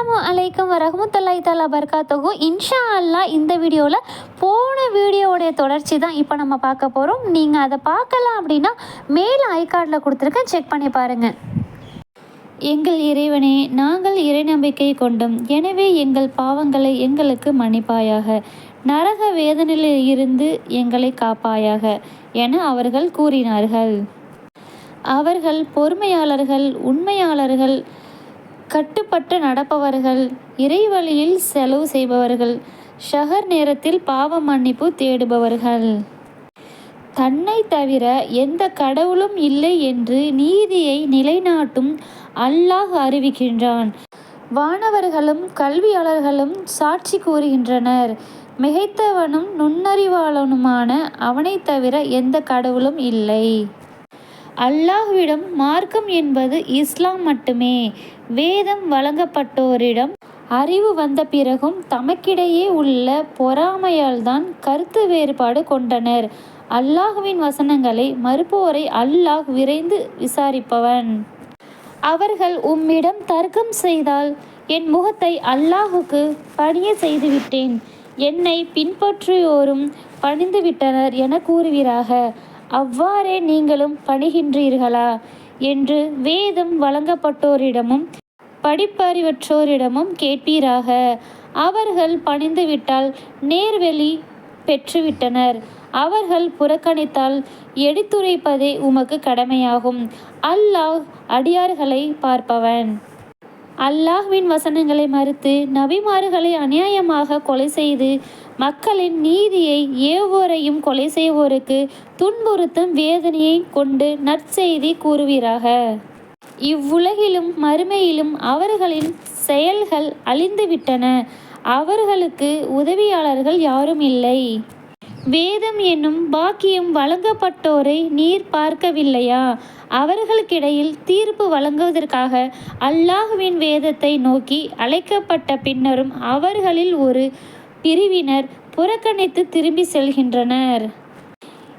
அஸ்ஸலாமு அலைக்கும் வரஹமத்துல்லாஹி தாலா பர்காத்தகு இன்ஷா அல்லாஹ் இந்த வீடியோவில் போன வீடியோவுடைய தொடர்ச்சி தான் இப்போ நம்ம பார்க்க போகிறோம் நீங்கள் அதை பார்க்கலாம் அப்படின்னா மேலே ஐகார்டில் கொடுத்துருக்கேன். செக் பண்ணி பாருங்கள் எங்கள் இறைவனே நாங்கள் இறை நம்பிக்கை கொண்டோம். எனவே எங்கள் பாவங்களை எங்களுக்கு மன்னிப்பாயாக. நரக வேதனையில் இருந்து எங்களை காப்பாயாக என அவர்கள் கூறினார்கள். அவர்கள் பொறுமையாளர்கள் உண்மையாளர்கள் கட்டுப்பட்டு நடப்பவர்கள் இறைவழியில் செலவு செய்பவர்கள் ஷஹர் நேரத்தில் பாவ மன்னிப்பு தேடுபவர்கள். தன்னை தவிர எந்த கடவுளும் இல்லை என்று நீதியை நிலைநாட்டும் அல்லாஹ் அறிவிக்கின்றான். வானவர்களும் கல்வியாளர்களும் சாட்சி கூறுகின்றனர். மிகைத்தவனும் நுண்ணறிவாளனுமான அவனைத் தவிர எந்த கடவுளும் இல்லை. அல்லாஹ்விடம் மார்க்கம் என்பது இஸ்லாம் மட்டுமே. வேதம் வழங்கப்பட்டோரிடம் அறிவு வந்த பிறகும் தமக்கிடையே உள்ள பொறாமையால்தான் கருத்து வேறுபாடு கொண்டனர். அல்லாஹுவின் வசனங்களை மறுப்போரை அல்லாஹ் விரைந்து விசாரிப்பவன். அவர்கள் உம்மிடம் தர்க்கம் செய்தால் என் முகத்தை அல்லாஹுக்கு பணிய செய்துவிட்டேன். என்னை பின்பற்றியோரும் பணிந்துவிட்டனர் என கூறுவீராக. அவ்வாறே நீங்களும் பணிகின்றீர்களா? என்று வேதம் வழங்கப்பட்டோரிடமும் படிப்பறிவற்றோரிடமும் கேட்பீராக அவர்கள் பணிந்துவிட்டால் நேர்வெளி பெற்றுவிட்டனர். அவர்கள் புறக்கணித்தால் எடுத்துரைப்பதே உமக்கு கடமையாகும். அல்லாஹ் அடியார்களை பார்ப்பவன். அல்லாஹ்வின் வசனங்களை மறுத்து நபிமார்களை அநியாயமாக கொலை செய்து மக்களின் நீதியை ஏவோரையும் கொலை செய்வோருக்கு துன்புறுத்தும் வேதனையை கொண்டு நற்செய்தி கூறுவீராக. இவ்வுலகிலும் மறுமையிலும் அவர்களின் செயல்கள் அழிந்துவிட்டன. அவர்களுக்கு உதவியாளர்கள் யாரும் இல்லை. வேதம் என்னும் பாக்கியம் வழங்கப்பட்டோரை நீர் பார்க்கவில்லையா? அவர்களுக்கிடையில் தீர்ப்பு வழங்குவதற்காக அல்லாஹுவின் வேதத்தை நோக்கி அழைக்கப்பட்ட பின்னரும் அவர்களில் ஒரு பிரிவினர் புறக்கணித்து திரும்பி செல்கின்றனர்.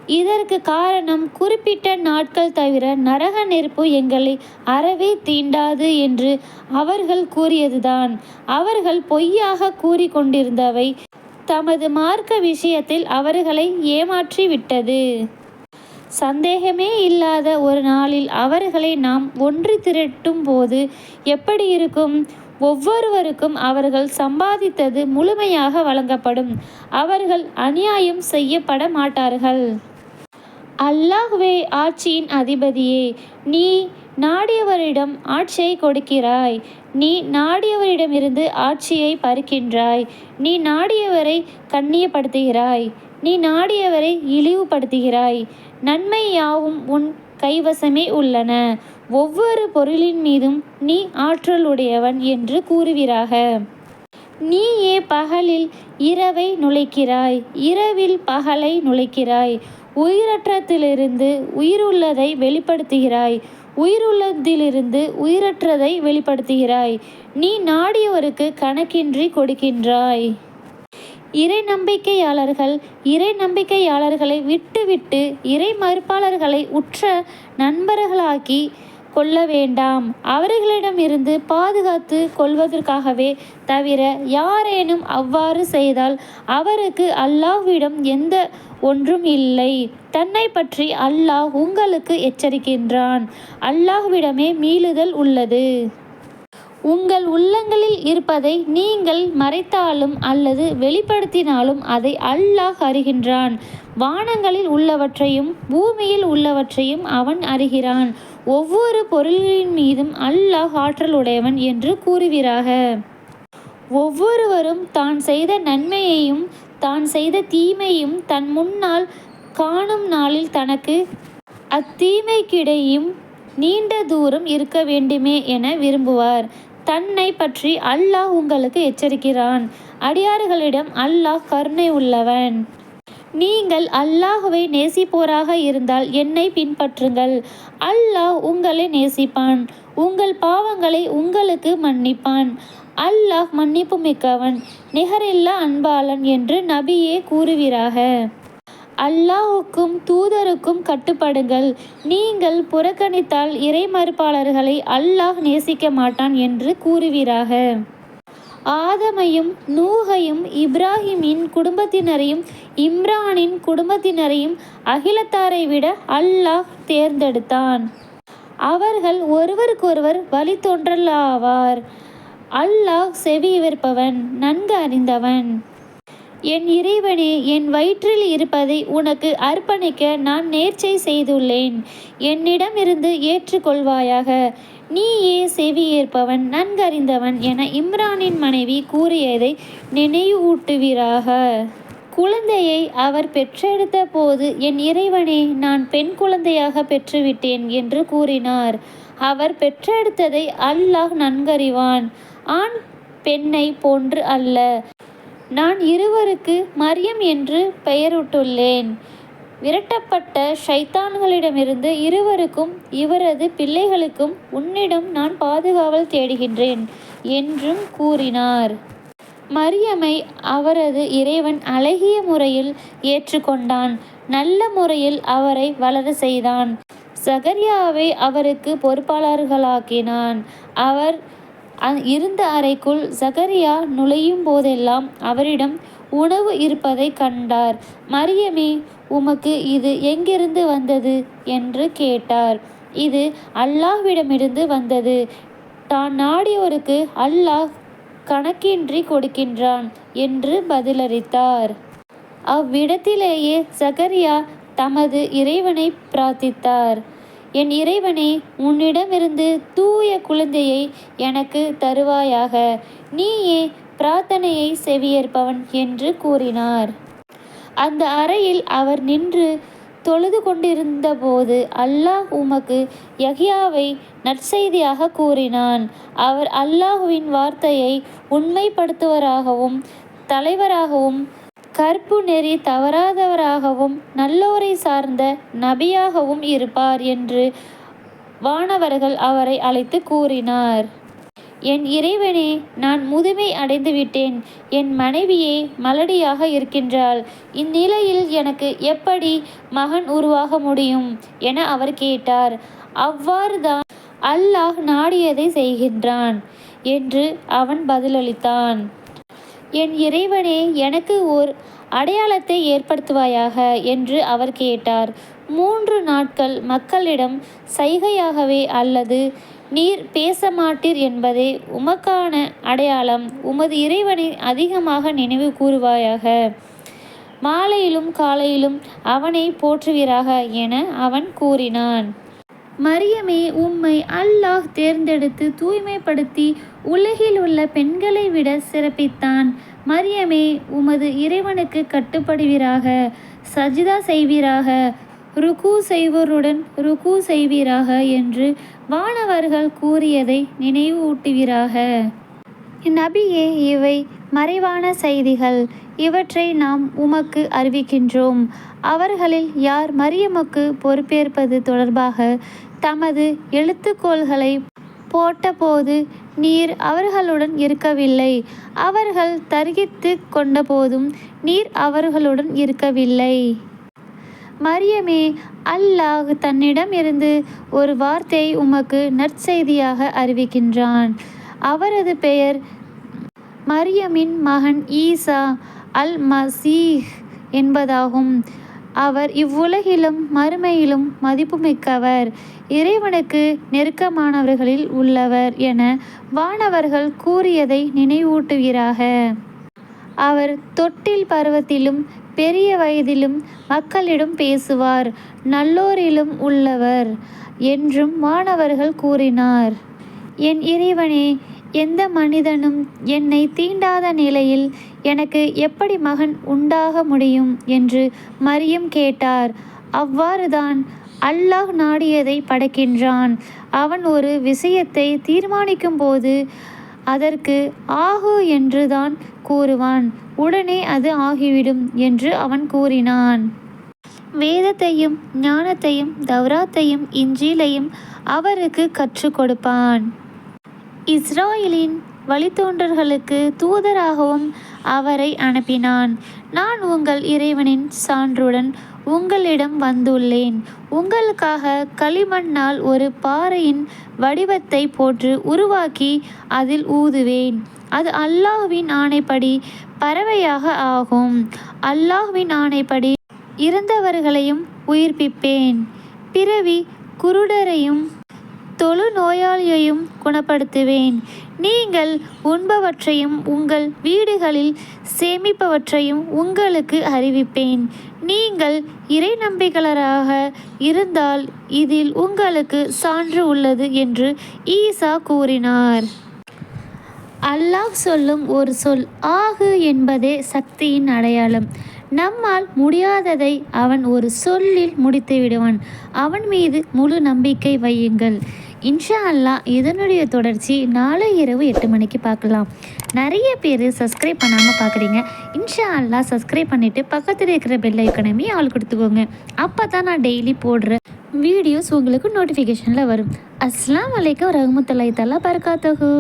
இதற்கு காரணம் குறிப்பிட்ட நாட்கள் தவிர நரக நெருப்பு எங்களை அறவே தீண்டாது என்று அவர்கள் கூறியதுதான். அவர்கள் பொய்யாக கூறிக்கொண்டிருந்தவை தமது மார்க்க விஷயத்தில் அவர்களை ஏமாற்றிவிட்டது. சந்தேகமே இல்லாத ஒரு நாளில் அவர்களை நாம் ஒன்று திரட்டும் போது எப்படி இருக்கும்? ஒவ்வொருவருக்கும் அவர்கள் சம்பாதித்தது முழுமையாக வழங்கப்படும். அவர்கள் அநியாயம் செய்யப்பட மாட்டார்கள். அல்லாஹ்வே ஆட்சியின் அதிபதியே நீ நாடியவரிடம் ஆட்சியை கொடுக்கிறாய். நீ நாடியவரிடமிருந்து ஆட்சியை பறிக்கின்றாய். நீ நாடியவரை கண்ணியப்படுத்துகிறாய். நீ நாடியவரை இழிவுபடுத்துகிறாய். நன்மை யாவும் உன் கைவசமே உள்ளன. ஒவ்வொரு பொருளின் மீதும் நீ ஆற்றலுடையவன் என்று கூறுகிறாக நீயே பகலில் இரவை நுழைக்கிறாய். இரவில் பகலை நுழைக்கிறாய். உயிரற்றத்திலிருந்து உயிருள்ளதை வெளிப்படுத்துகிறாய். உயிருள்ளதிலிருந்து உயிரற்றதை வெளிப்படுத்துகிறாய். நீ நாடியவருக்கு கணக்கின்றி கொடுக்கின்றாய். இறை நம்பிக்கையாளர்கள் இறை நம்பிக்கையாளர்களை விட்டுவிட்டு இறை மறுப்பாளர்களை உற்ற நண்பர்களாக்கி கொள்ள வேண்டாம். அவர்களிடமிருந்து பாதுகாத்து கொள்வதற்காகவே தவிர யாரேனும் அவ்வாறு செய்தால் அவருக்கு அல்லாஹ்விடம் எந்த ஒன்றும் இல்லை. தன்னை பற்றி அல்லாஹ் உங்களுக்கு எச்சரிக்கின்றான். அல்லாஹ்விடமே மீளுதல் உள்ளது. உங்கள் உள்ளங்களில் இருப்பதை நீங்கள் மறைத்தாலும் அல்லது வெளிப்படுத்தினாலும் அதை அல்லாஹ் அறிகின்றான். வானங்களில் உள்ளவற்றையும் பூமியில் உள்ளவற்றையும் அவன் அறிகிறான். ஒவ்வொரு பொருளின் மீதும் அல்லாஹ் ஆற்றலுடையவன் என்று கூறுகிறாக ஒவ்வொருவரும் தான் செய்த நன்மையையும் தான் செய்த தீமையும் தன் முன்னால் காணும் நாளில் தனக்கு அத்தீமைக்கிடையும் நீண்ட தூரம் இருக்க வேண்டுமே என விரும்புவார். தன்னை பற்றி அல்லாஹ் உங்களுக்கு எச்சரிக்கிறான். அடியார்களிடம் அல்லாஹ் கருணை உள்ளவன். நீங்கள் அல்லாஹுவை நேசிப்போராக இருந்தால் என்னை பின்பற்றுங்கள். அல்லாஹ் உங்களை நேசிப்பான். உங்கள் பாவங்களை உங்களுக்கு மன்னிப்பான். அல்லாஹ் மன்னிப்பு மிக்கவன். நிகரில்லா அன்பாளன் என்று நபியே கூறுவீராக. அல்லாஹுக்கும் தூதருக்கும் கட்டுப்படுங்கள். நீங்கள் புறக்கணித்தால் இறை மறுப்பாளர்களை அல்லாஹ் நேசிக்க மாட்டான் என்று கூறுவீராக. ஆதமையும் நூகையும் இப்ராஹிமின் குடும்பத்தினரையும் இம்ரானின் குடும்பத்தினரையும் அகிலத்தாரை விட அல்லாஹ் தேர்ந்தெடுத்தான். அவர்கள் ஒருவருக்கொருவர் வழித்தோன்றலாவார். அல்லாஹ் செவிவிற்பவன் நன்கு அறிந்தவன். என் இறைவனே என் வயிற்றில் இருப்பதை உனக்கு அர்ப்பணிக்க நான் நேர்ச்சை செய்துள்ளேன். என்னிடமிருந்து ஏற்றுக்கொள்வாயாக. நீயே செவியேற்பவன் நன்கறிந்தவன் என இம்ரானின் மனைவி கூறியதை நினைவூட்டுவீராக. குழந்தையை அவர் பெற்றெடுத்த போது என் இறைவனே நான் பெண் குழந்தையாக பெற்றுவிட்டேன் என்று கூறினார். அவர் பெற்றெடுத்ததை அல்லாஹ் நன்கறிவான். ஆண் பெண்ணை போன்று அல்ல. நான் இருவருக்கு மரியம் என்று பெயரிட்டுள்ளேன். விரட்டப்பட்ட ஷைத்தான்களிடமிருந்து இருவருக்கும் இவரது பிள்ளைகளுக்கும் உன்னிடம் நான் பாதுகாவல் தேடுகின்றேன் என்றும் கூறினார். மரியமை அவரது இறைவன் அழகிய முறையில் ஏற்றுக்கொண்டான். நல்ல முறையில் அவரை வளர செய்தான். சகரியாவை அவருக்கு பொறுப்பாளர்களாக்கினான். அவர் இருந்த அறைக்குள் சகரியா நுழையும் போதெல்லாம் அவரிடம் உணவு இருப்பதை கண்டார். மரியமே உமக்கு இது எங்கிருந்து வந்தது? என்று கேட்டார். இது அல்லாஹ்விடமிருந்து வந்தது. தான் நாடியோருக்கு அல்லாஹ் கணக்கின்றி கொடுக்கின்றான் என்று பதிலளித்தார். அவ்விடத்திலேயே சகரியா தமது இறைவனை பிரார்த்தித்தார். என் இறைவனே உன்னிடமிருந்து தூய குழந்தையை எனக்கு தருவாயாக. நீயே பிரார்த்தனையை செவியேற்பவன் என்று கூறினார். அந்த அறையில் அவர் நின்று தொழுது கொண்டிருந்தபோது அல்லாஹ் உமக்கு யஹியாவை நற்செய்தியாக கூறினான். அவர் அல்லாஹுவின் வார்த்தையை உண்மைப்படுத்துவராகவும் தலைவராகவும் கற்பு நெறி தவறாதவராகவும் நல்லோரை சார்ந்த நபியாகவும் இருப்பார் என்று வானவர்கள் அவரை அழைத்து கூறினார். என் இறைவனே நான் முதுமை அடைந்து விட்டேன். என் மனைவியே மலடியாக இருக்கின்றாள். இந்நிலையில் எனக்கு எப்படி மகன் உருவாக முடியும் என அவர் கேட்டார். அவ்வாறு தான் அல்லாஹ் நாடியதை செய்கின்றான் என்று அவன் பதிலளித்தான். என் இறைவனே எனக்கு ஓர் அடையாளத்தை ஏற்படுத்துவாயாக என்று அவர் கேட்டார். மூன்று நாட்கள் மக்களிடம் சைகையாகவே அல்லது நீர் பேச மாட்டீர் என்பதே உமக்கான அடையாளம். உமது இறைவனை அதிகமாக நினைவு கூறுவாயாக. மாலையிலும் காலையிலும் அவனை போற்றுவீராக என அவன் கூறினான். மரியமே உம்மை அல்லாஹ் தேர்ந்தெடுத்து தூய்மைப்படுத்தி உலகில் உள்ள பெண்களை விட சிறப்பித்தான். மரியமே உமது இறைவனுக்கு கட்டுப்படுவீராக. சஜிதா செய்வீராக. ருக்கு செய்வோருடன் ருக்கு செய்வீராக என்று வானவர்கள் கூறியதை நினைவூட்டுவீராக. நபியே இவை மறைவான செய்திகள். இவற்றை நாம் உமக்கு அறிவிக்கின்றோம். அவர்களில் யார் மரியமுக்கு பொறுப்பேற்பது தொடர்பாக தமது எழுத்துக்கோள்களை போட்டபோது நீர் அவர்களுடன் இருக்கவில்லை. அவர்கள் தருகித்து கொண்டபோதும் நீர் அவர்களுடன் இருக்கவில்லை. மரியமே அல்லாஹ் தன்னிடமிருந்து ஒரு வார்த்தையை உமக்கு நற்செய்தியாக அறிவிக்கின்றான். அவரது பெயர் மரியமின் மகன் ஈசா அல் மசீஹ் என்பதாகும். அவர் இவ்வுலகிலும் மறுமையிலும் மதிப்புமிக்கவர். இறைவனுக்கு நெருக்கமானவர்களில் உள்ளவர் என வானவர்கள் கூறியதை நினைவூட்டுவீராக. அவர் தொட்டில் பருவத்திலும் பெரிய வயதிலும் மக்களிடம் பேசுவார் நல்லோரிலும் உள்ளவர் என்றும் வானவர்கள் கூறினார். என் இறைவனே எந்த மனிதனும் என்னை தீண்டாத நிலையில் எனக்கு எப்படி மகன் உண்டாக முடியும் என்று மரியம் கேட்டார். அவ்வாறுதான் அல்லாஹ் நாடியதை படைக்கின்றான். அவன் ஒரு விஷயத்தை தீர்மானிக்கும் போது அதற்கு ஆகு என்றுதான் கூறுவான். உடனே அது ஆகிவிடும் என்று அவன் கூறினான். வேதத்தையும் ஞானத்தையும் தௌராத்தையும் இஞ்சிலையும் அவருக்கு கற்றுக் கொடுப்பான். இஸ்ராயலின் வழித்தோன்றர்களுக்கு தூதராகவும் அவரை அனுப்பினான். நான் உங்கள் இறைவனின் சான்றுடன் உங்களிடம் வந்துள்ளேன். உங்களுக்காக களிமண்ணால் ஒரு பாறையின் வடிவத்தை போன்று உருவாக்கி அதில் ஊதுவேன். அது அல்லாஹ்வின் ஆணைப்படி பறவையாக ஆகும். அல்லாஹ்வின் ஆணைப்படி இறந்தவர்களையும் உயிர்ப்பிப்பேன். பிறவி குருடரையும் தொழு நோயாளியையும் குணப்படுத்துவேன். நீங்கள் உண்பவற்றையும் உங்கள் வீடுகளில் சேமிப்பவற்றையும் உங்களுக்கு அறிவிப்பேன். நீங்கள் இறை நம்பிக்கையாளராக இருந்தால் இதில் உங்களுக்கு சான்று உள்ளது என்று ஈசா கூறினார். அல்லாஹ் சொல்லும் ஒரு சொல் ஆகு என்பதே சக்தியின் அடையாளம். நம்மால் முடியாததை அவன் ஒரு சொல்லில் முடித்து விடுவான் அவன் மீது முழு நம்பிக்கை வையுங்கள். இன்ஷா அல்லாஹ் இதனுடைய தொடர்ச்சி நாளை இரவு எட்டு மணிக்கு பார்க்கலாம். நிறைய பேர் சப்ஸ்கிரைப் பண்ணாமல் பார்க்குறீங்க இன்ஷா அல்லா சப்ஸ்கிரைப் பண்ணிவிட்டு பக்கத்தில் இருக்கிற பெல் ஐக்கனமே ஆள் கொடுத்துக்கோங்க. அப்போ தான் நான் டெய்லி போடுற வீடியோஸ் உங்களுக்கு நோட்டிஃபிகேஷனில் வரும். அஸ்லாம் அலைக்கும் ரஹமத்துல்லாய் தலா பரகாத்துஹு.